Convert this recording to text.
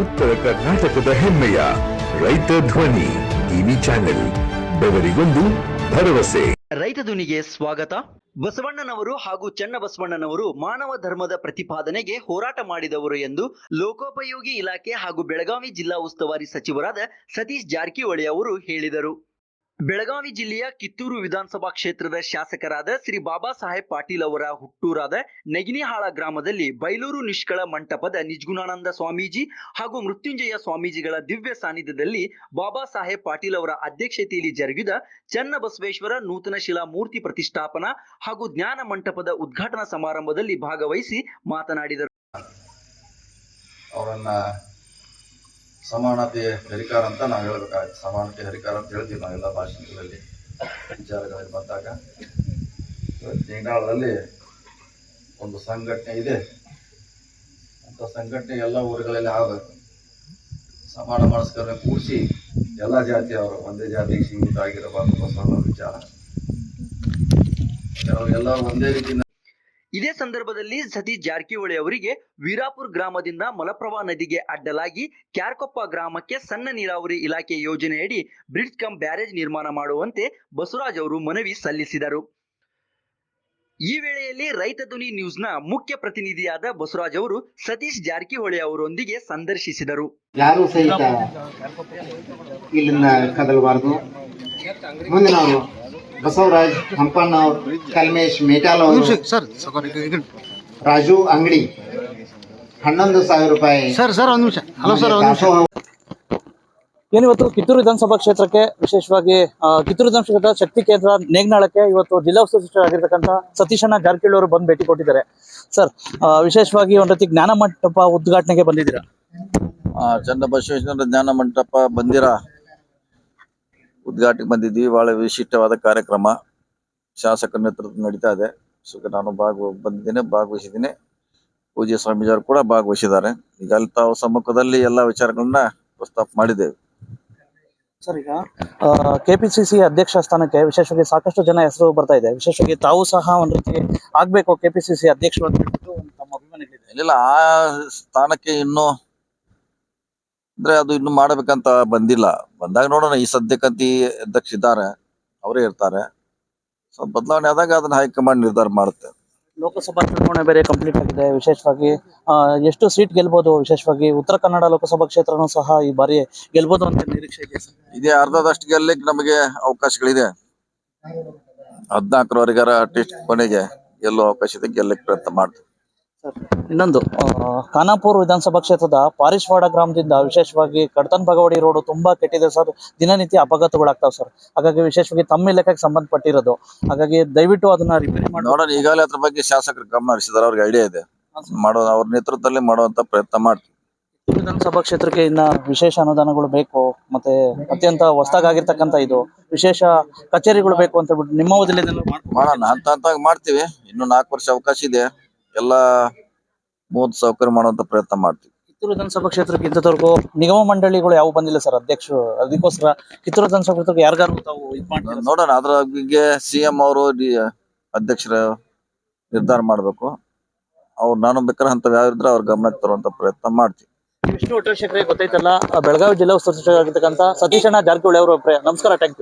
ಉತ್ತರ ಕರ್ನಾಟಕದ ಹೆಮ್ಮೆಯ ರೈತ ಧ್ವನಿ ಟಿವಿ ಚಾನೆಲ್, ಬೆವರಿಗೊಂದು ಭರವಸೆ. ರೈತ ಧ್ವನಿಗೆ ಸ್ವಾಗತ. ಬಸವಣ್ಣನವರು ಹಾಗೂ ಚನ್ನಬಸವಣ್ಣನವರು ಮಾನವ ಧರ್ಮದ ಪ್ರತಿಪಾದನೆಗೆ ಹೋರಾಟ ಮಾಡಿದವರು ಎಂದು ಲೋಕೋಪಯೋಗಿ ಇಲಾಖೆ ಹಾಗೂ ಬೆಳಗಾವಿ ಜಿಲ್ಲಾ ಉಸ್ತುವಾರಿ ಸಚಿವರಾದ ಸತೀಶ್ ಜಾರಕಿಹೊಳಿ ಅವರು ಹೇಳಿದರು. ಬೆಳಗಾವಿ ಜಿಲ್ಲೆಯ ಕಿತ್ತೂರು ವಿಧಾನಸಭಾ ಕ್ಷೇತ್ರದ ಶಾಸಕರಾದ ಶ್ರೀ ಬಾಬಾ ಸಾಹೇಬ್ ಪಾಟೀಲ್ ಅವರ ಹುಟ್ಟೂರಾದ ನೆಗಿನಿಹಾಳ ಗ್ರಾಮದಲ್ಲಿ ಬೈಲೂರು ನಿಷ್ಕಳ ಮಂಟಪದ ನಿಜ್ಗುಣಾನಂದ ಸ್ವಾಮೀಜಿ ಹಾಗೂ ಮೃತ್ಯುಂಜಯ ಸ್ವಾಮೀಜಿಗಳ ದಿವ್ಯ ಸಾನ್ನಿಧ್ಯದಲ್ಲಿ ಬಾಬಾ ಸಾಹೇಬ್ ಪಾಟೀಲ್ ಅವರ ಅಧ್ಯಕ್ಷತೆಯಲ್ಲಿ ಜರುಗಿದ ಚನ್ನಬಸವೇಶ್ವರ ನೂತನ ಶಿಲಾ ಮೂರ್ತಿ ಪ್ರತಿಷ್ಠಾಪನಾ ಹಾಗೂ ಜ್ಞಾನ ಮಂಟಪದ ಉದ್ಘಾಟನಾ ಸಮಾರಂಭದಲ್ಲಿ ಭಾಗವಹಿಸಿ ಮಾತನಾಡಿದರು. ಸಮಾನತೆ ಹರಿಕಾರ ಅಂತ ನಾವು ಹೇಳ್ಬೇಕಾಗುತ್ತೆ. ಸಮಾನತೆ ಹರಿಕಾರ ಅಂತ ಹೇಳ್ತೀವಿ ನಾವೆಲ್ಲ ಭಾಷಣಗಳಲ್ಲಿ ವಿಚಾರಗಳಲ್ಲಿ ಬಂದಾಗ. ಜಂಗಾಳದಲ್ಲಿ ಒಂದು ಸಂಘಟನೆ ಇದೆ. ಅಂತ ಸಂಘಟನೆ ಎಲ್ಲ ಊರುಗಳಲ್ಲಿ ಆಗಬೇಕು. ಸಮಾನ ಮನಸ್ಕರನ್ನ ಕೂಡಿಸಿ ಎಲ್ಲ ಜಾತಿಯವರು ಒಂದೇ ಜಾತಿಗೆ ಸೀಮಿತ ಆಗಿರಬಾರ್ದು ಬಸವಣ್ಣ ವಿಚಾರ. ಕೆಲವರೆಲ್ಲ ಒಂದೇ ರೀತಿ ಇದೇ ಸಂದರ್ಭದಲ್ಲಿ ಸತೀಶ್ ಜಾರಕಿಹೊಳಿ ಅವರಿಗೆ ವೀರಾಪುರ ಗ್ರಾಮದಿಂದ ಮಲಪ್ರಭಾ ನದಿಗೆ ಅಡ್ಡಲಾಗಿ ಕ್ಯಾರ್ಕೊಪ್ಪ ಗ್ರಾಮಕ್ಕೆ ಸಣ್ಣ ನೀರಾವರಿ ಇಲಾಖೆ ಯೋಜನೆಯಡಿ ಬ್ರಿಡ್ಜ್ ಕಂ ಬ್ಯಾರೇಜ್ ನಿರ್ಮಾಣ ಮಾಡುವಂತೆ ಬಸವರಾಜ್ ಅವರು ಮನವಿ ಸಲ್ಲಿಸಿದರು. ಈ ವೇಳೆಯಲ್ಲಿ ರೈತ ಧ್ವನಿ ನ್ಯೂಸ್ನ ಮುಖ್ಯ ಪ್ರತಿನಿಧಿಯಾದ ಬಸವರಾಜ್ ಅವರು ಸತೀಶ್ ಜಾರಕಿಹೊಳಿ ಅವರೊಂದಿಗೆ ಸಂದರ್ಶಿಸಿದರು. ಯಾರು ಸಹಿತ ಬಸವರಾಜ್ ಹಂಪಣ್ಣ ಅವ್ರು ಕಲ್ಮೇಶ್ ಮೇಟಾಲ್ ಅವರು ರಾಜು ಅಂಗಡಿ ಹನ್ನೊಂದು ಸಾವಿರ ರೂಪಾಯಿ. ಸರ್ ಸರ್ ಒಂದು ನಿಮಿಷ. ಹಲೋ ಸರ್ ಒಂದು ನಿಮಿಷ. ಏನಿವತ್ತು ಕಿತ್ತೂರು ವಿಧಾನಸಭಾ ಕ್ಷೇತ್ರಕ್ಕೆ ವಿಶೇಷವಾಗಿ ಕಿತ್ತೂರು ವಿಧಾನಸಭಾ ಕ್ಷೇತ್ರ ಶಕ್ತಿ ಕೇಂದ್ರ ನೇಗ್ನಾಳಕ್ಕೆ ಇವತ್ತು ಜಿಲ್ಲಾ ಉಸ್ತುವಾರಿ ಸಚಿವರಾಗಿರ್ತಕ್ಕಂಥ ಸತೀಶಣ್ಣ ಜಾರಕಿಹೊಳಿ ಅವರು ಬಂದು ಭೇಟಿ ಕೊಟ್ಟಿದ್ದಾರೆ. ಸರ್ ವಿಶೇಷವಾಗಿ ಒಂದು ರೀತಿ ಜ್ಞಾನ ಮಂಟಪ ಉದ್ಘಾಟನೆಗೆ ಬಂದಿದ್ದೀರಾ? ಚಂದ್ರ ಚನ್ನಬಸವೇಶ್ವರ ಜ್ಞಾನ ಮಂಟಪ ಬಂದಿರ? ಉದ್ಘಾಟನೆಗೆ ಬಂದಿದ್ವಿ ಬಹಳ ವಿಶಿಷ್ಟವಾದ ಕಾರ್ಯಕ್ರಮ. ಶಾಸಕರ ನೇತೃತ್ವ ನಡೀತಾ ಇದೆ. ಸೊ ನಾನು ಭಾಗ ಬಂದಿದ್ದೇನೆ ಭಾಗವಹಿಸಿದ್ದೀನಿ. ಪೂಜ್ಯ ಸ್ವಾಮೀಜಿಯವರು ಕೂಡ ಭಾಗವಹಿಸಿದ್ದಾರೆ. ಈಗ ಅಲ್ಲಿ ತಾವು ಸಮ್ಮುಖದಲ್ಲಿ ಎಲ್ಲ ವಿಚಾರಗಳನ್ನ ಪ್ರಸ್ತಾಪ ಮಾಡಿದ್ದೇವೆ. ಸರ್ ಈಗ ಕೆಪಿಸಿಸಿ ಅಧ್ಯಕ್ಷ ಸ್ಥಾನಕ್ಕೆ ವಿಶೇಷವಾಗಿ ಸಾಕಷ್ಟು ಜನ ಹೆಸರು ಬರ್ತಾ ಇದೆ. ವಿಶೇಷವಾಗಿ ತಾವು ಸಹ ಒಂದು ರೀತಿ ಆಗ್ಬೇಕು ಕೆಪಿಸಿಸಿ ಅಧ್ಯಕ್ಷರು ಅಂತ ಹೇಳ್ಬಿಟ್ಟು ತಮ್ಮ ಅಭಿಮಾನಿಗಳಿದೆ ಇಲ್ಲ ಆ ಸ್ಥಾನಕ್ಕೆ ಇನ್ನು ಅಂದ್ರೆ ಅದು ಇನ್ನು ಮಾಡಬೇಕಂತ ಬಂದಿಲ್ಲ. ಬಂದಾಗ ನೋಡೋಣ ಈ ಸದ್ಯಕ್ಕಂತಿ ಅಧ್ಯಕ್ಷ ಇದ್ದಾರೆ ಅವರೇ ಇರ್ತಾರೆ. ಸ್ವಲ್ಪ ಬದಲಾವಣೆ ಆದಾಗ ಅದನ್ನ ಹೈಕಮಾಂಡ್ ನಿರ್ಧಾರ ಮಾಡುತ್ತೆ. ಲೋಕಸಭಾ ಚುನಾವಣೆ ಬೇರೆ ಕಂಪ್ಲೀಟ್ ಆಗಿದೆ. ವಿಶೇಷವಾಗಿ ಎಷ್ಟು ಸೀಟ್ ಗೆಲ್ಬಹುದು ವಿಶೇಷವಾಗಿ ಉತ್ತರ ಕನ್ನಡ ಲೋಕಸಭಾ ಕ್ಷೇತ್ರನೂ ಸಹ ಈ ಬಾರಿ ಗೆಲ್ಬಹುದು ಅಂತ ನಿರೀಕ್ಷೆ ಇದೆ ಅರ್ಧದಷ್ಟು ಗೆಲ್ಲಕ್ಕೆ ನಮಗೆ ಅವಕಾಶಗಳಿದೆ. ಹದಿನಾಲ್ಕರವರೆಗಾರ ಅಟ್ಲೀಸ್ಟ್ ಕೊನೆಗೆ ಗೆಲ್ಲೋ ಅವಕಾಶ ಇದೆ ಗೆಲ್ಲಕ್ಕೆ ಪ್ರಯತ್ನ ಮಾಡ್ತೀವಿ. ಇನ್ನೊಂದು ಖಾನಾಪುರ್ ವಿಧಾನಸಭಾ ಕ್ಷೇತ್ರದ ಪಾರಿಶ್ವಾಡ ಗ್ರಾಮದಿಂದ ವಿಶೇಷವಾಗಿ ಕಡತನ್ ಭಗವಡಿ ರೋಡ್ ತುಂಬಾ ಕೆಟ್ಟಿದೆ ಸರ್. ದಿನನಿತ್ಯ ಅಪಘಾತಗಳಾಗ್ತಾವ ಸರ್. ಹಾಗಾಗಿ ವಿಶೇಷವಾಗಿ ತಮ್ಮ ಇಲಾಖೆಗೆ ಸಂಬಂಧಪಟ್ಟಿರೋದು. ಹಾಗಾಗಿ ದಯವಿಟ್ಟು ಅದನ್ನ ರಿಪೇರಿ ಮಾಡಿ. ನೋಡೋಣ ಈಗಾಗಲೇ ಅದ್ರ ಬಗ್ಗೆ ಶಾಸಕರು ಗಮನ ಹರಿಸಿದಾರೆ ಅವ್ರಿಗೆ ಐಡಿಯಾ ಇದೆ. ಮಾಡೋ ಅವ್ರ ನೇತೃತ್ವದಲ್ಲಿ ಮಾಡುವಂತ ಪ್ರಯತ್ನ ಮಾಡ್ತೀವಿ. ವಿಧಾನಸಭಾ ಕ್ಷೇತ್ರಕ್ಕೆ ಇನ್ನ ವಿಶೇಷ ಅನುದಾನಗಳು ಬೇಕು ಮತ್ತೆ ಅತ್ಯಂತ ಹೊಸದಾಗಿರ್ತಕ್ಕಂಥ ಇದು ವಿಶೇಷ ಕಚೇರಿಗಳು ಬೇಕು ಅಂತ ಹೇಳ್ಬಿಟ್ಟು ನಿಮ್ಮ ಮಾಡೋಣ ಅಂತ ಮಾಡ್ತೀವಿ. ಇನ್ನು ನಾಲ್ಕು ವರ್ಷ ಅವಕಾಶ ಇದೆ. ಎಲ್ಲ ಮೂವತ್ತು ಸೌಕರ್ಯ ಮಾಡುವಂತ ಪ್ರಯತ್ನ ಮಾಡ್ತೀವಿ. ಕಿತ್ತೂರು ವಿಧಾನಸಭಾ ಕ್ಷೇತ್ರಕ್ಕೆ ಇಂಥವ್ರಿಗೂ ನಿಗಮ ಮಂಡಳಿಗಳು ಯಾವ ಬಂದಿಲ್ಲ ಸರ್ ಅಧ್ಯಕ್ಷರು. ಅದಕ್ಕೋಸ್ಕರ ಕಿತ್ತೂರು ವಿಧಾನಸಭಾ ಕ್ಷೇತ್ರಕ್ಕೆ ಯಾರಿಗಾರು ತಾವು ಇದು ಮಾಡ್ತೀರಾ? ನೋಡೋಣ ಅದ್ರ ಬಗ್ಗೆ ಸಿ ಎಂ ಅವರು ಅಧ್ಯಕ್ಷರ ನಿರ್ಧಾರ ಮಾಡಬೇಕು. ಅವ್ರು ನಾನು ಬೇಕಾದ್ರೆ ಅಂತವ್ ಇದ್ರೆ ಅವ್ರ ಗಮನಕ್ಕೆ ತರುವಂತ ಪ್ರಯತ್ನ ಮಾಡ್ತೀವಿ. ವಿಷ್ಣು ಒಟ್ಟು ಗೊತ್ತೈತಲ್ಲ ಬೆಳಗಾವಿ ಜಿಲ್ಲಾ ಉಸ್ತುವಾರಿ ಸಚಿವರಾಗಿರ್ತಕ್ಕಂಥ ಸತೀಶಣ್ಣ ಜಾರಕಿಹೊಳಿ ಅವರು ನಮಸ್ಕಾರ ಥ್ಯಾಂಕ್ ಯು